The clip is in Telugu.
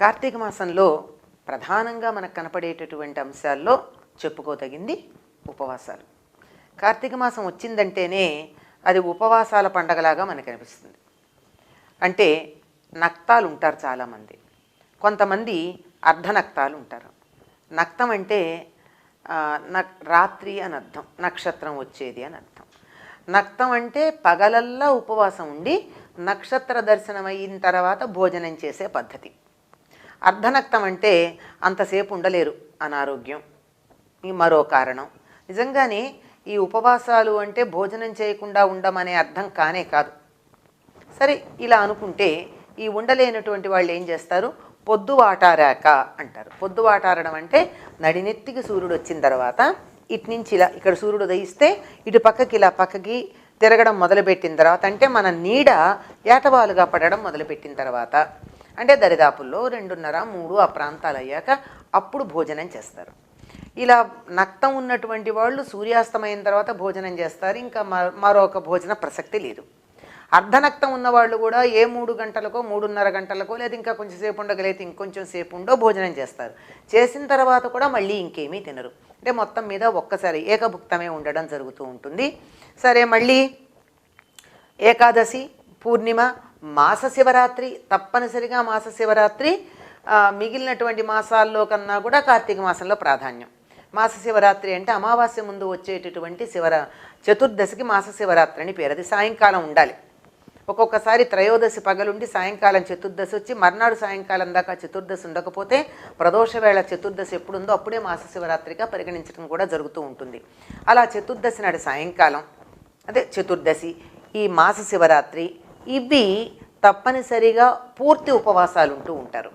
కార్తీక మాసంలో ప్రధానంగా మనకు కనపడేటటువంటి అంశాల్లో చెప్పుకోదగింది ఉపవాసాలు. కార్తీక మాసం వచ్చిందంటేనే అది ఉపవాసాల పండగలాగా మనకు అనిపిస్తుంది. అంటే నక్తాలు ఉంటారు చాలామంది. కొంతమంది అర్ధనక్తాలు ఉంటారు. నక్తం అంటే నక్ రాత్రి అని అర్థం నక్షత్రం వచ్చేది అని అర్థం. నక్తం అంటే పగలల్లా ఉపవాసం ఉండి నక్షత్ర దర్శనం అయిన తర్వాత భోజనం చేసే పద్ధతి. అర్ధనక్తం అంటే అంతసేపు ఉండలేరు అనారోగ్యం. ఈ మరో కారణం. నిజంగానే ఈ ఉపవాసాలు అంటే భోజనం చేయకుండా ఉండమనే అర్థం కానే కాదు. సరే ఇలా అనుకుంటే ఈ ఉండలేనటువంటి వాళ్ళు ఏం చేస్తారు? పొద్దు వాటారాక అంటారు. పొద్దు వాటారడం అంటే నడినెత్తికి సూర్యుడు వచ్చిన తర్వాత ఇటు నుంచి ఇలా ఇక్కడ సూర్యుడు ఉదయిస్తే ఇటు పక్కకి ఇలా పక్కకి తిరగడం మొదలుపెట్టిన తర్వాత అంటే మన నీడ ఏటవాలుగా పడడం మొదలుపెట్టిన తర్వాత అంటే దరిదాపుల్లో రెండున్నర మూడు ఆ ప్రాంతాలు అయ్యాక అప్పుడు భోజనం చేస్తారు. ఇలా నక్తం ఉన్నటువంటి వాళ్ళు సూర్యాస్తమైన తర్వాత భోజనం చేస్తారు. ఇంకా మ- మరొక భోజన ప్రసక్తి లేదు. అర్ధనక్తం ఉన్న వాళ్ళు కూడా ఏ మూడు గంటలకో మూడున్నర గంటలకో లేదా ఇంకా కొంచెం సేపు ఉండగలిగితే ఇంకొంచెం సేపు ఉండో భోజనం చేస్తారు. చేసిన తర్వాత కూడా మళ్ళీ ఇంకేమీ తినరు. అంటే మొత్తం మీద ఒక్కసారి ఏకభుక్తమే ఉండడం జరుగుతూ ఉంటుంది. సరే మళ్ళీ ఏకాదశి పూర్ణిమ మాస శివరాత్రి తప్పనిసరిగా మాస శివరాత్రి మిగిలినటువంటి మాసాల్లో కన్నా కూడా కార్తీక మాసంలో ప్రాధాన్యం. మాస శివరాత్రి అంటే అమావాస్య ముందు వచ్చేటటువంటి శివరా చతుర్దశికి మాస శివరాత్రి అని పేరు అది సాయంకాలం ఉండాలి. ఒక్కొక్కసారి త్రయోదశి పగలుండి సాయంకాలం చతుర్దశి వచ్చి మర్నాడు సాయంకాలం దాకా చతుర్దశి ఉండకపోతే ప్రదోష వేళ చతుర్దశి ఎప్పుడుందో అప్పుడే మాస శివరాత్రిగా పరిగణించడం కూడా జరుగుతూ ఉంటుంది. అలా చతుర్దశి నాడు సాయంకాలం అదే చతుర్దశి ఈ మాస శివరాత్రి ఇవి తప్పనిసరిగా పూర్తి ఉపవాసాలు ఉంటూ ఉంటారు.